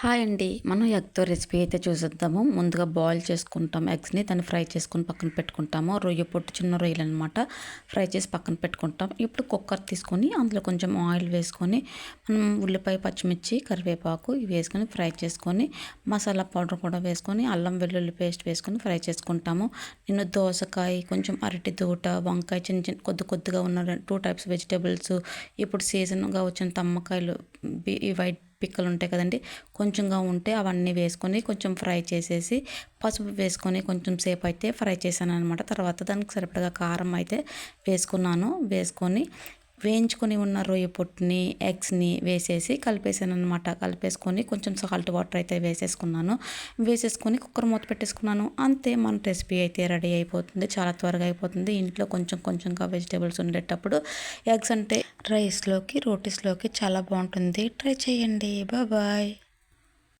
Hi అండి. మనం ఎగ్తో recipe అయితే చూసేద్దాము. ముందుగా బాయిల్ చేసుకుంటాం. ఎగ్స్ని దాన్ని ఫ్రై చేసుకొని పక్కన పెట్టుకుంటాము. రొయ్య పొట్టు చిన్న రొయ్యలు అనమాట ఫ్రై చేసి పక్కన పెట్టుకుంటాం. ఇప్పుడు కుక్కర్ తీసుకొని అందులో కొంచెం ఆయిల్ వేసుకొని మనం ఉల్లిపాయ పచ్చిమిర్చి కరివేపాకు ఇవి వేసుకొని ఫ్రై చేసుకొని మసాలా పౌడర్ కూడా వేసుకొని అల్లం వెల్లుల్లి పేస్ట్ వేసుకొని ఫ్రై చేసుకుంటాము. నేను దోసకాయ కొంచెం అరటి దూట వంకాయ చిన్న చిన్న కొద్ది కొద్దిగా ఉన్న టూ టైప్స్ వెజిటేబుల్స్ ఇప్పుడు సీజన్గా వచ్చిన తమ్మకాయలు బి వైట్ పిక్కలు ఉంటాయి కదండి. కొంచెంగా ఉంటే అవన్నీ వేసుకొని కొంచెం ఫ్రై చేసేసి పసుపు వేసుకొని కొంచెం సేపు అయితే ఫ్రై చేశాను అనమాట తర్వాత దానికి సరిపడగా కారం అయితే వేసుకున్నాను. వేసుకొని వేయించుకొని ఉన్న రొయ్య పొట్టుని ఎగ్స్ని వేసేసి కలిపేసాను అనమాట కలిపేసుకొని కొంచెం సాల్ట్ వాటర్ అయితే వేసేసుకున్నాను. వేసేసుకొని కుక్కర్ మూత పెట్టేసుకున్నాను. అంతే మన రెసిపీ అయితే రెడీ అయిపోతుంది. చాలా త్వరగా అయిపోతుంది. ఇంట్లో కొంచెం కొంచెంగా వెజిటేబుల్స్ ఉండేటప్పుడు ఎగ్స్ అంటే రైస్లోకి రోటీస్లోకి చాలా బాగుంటుంది. ట్రై చేయండి. బాయ్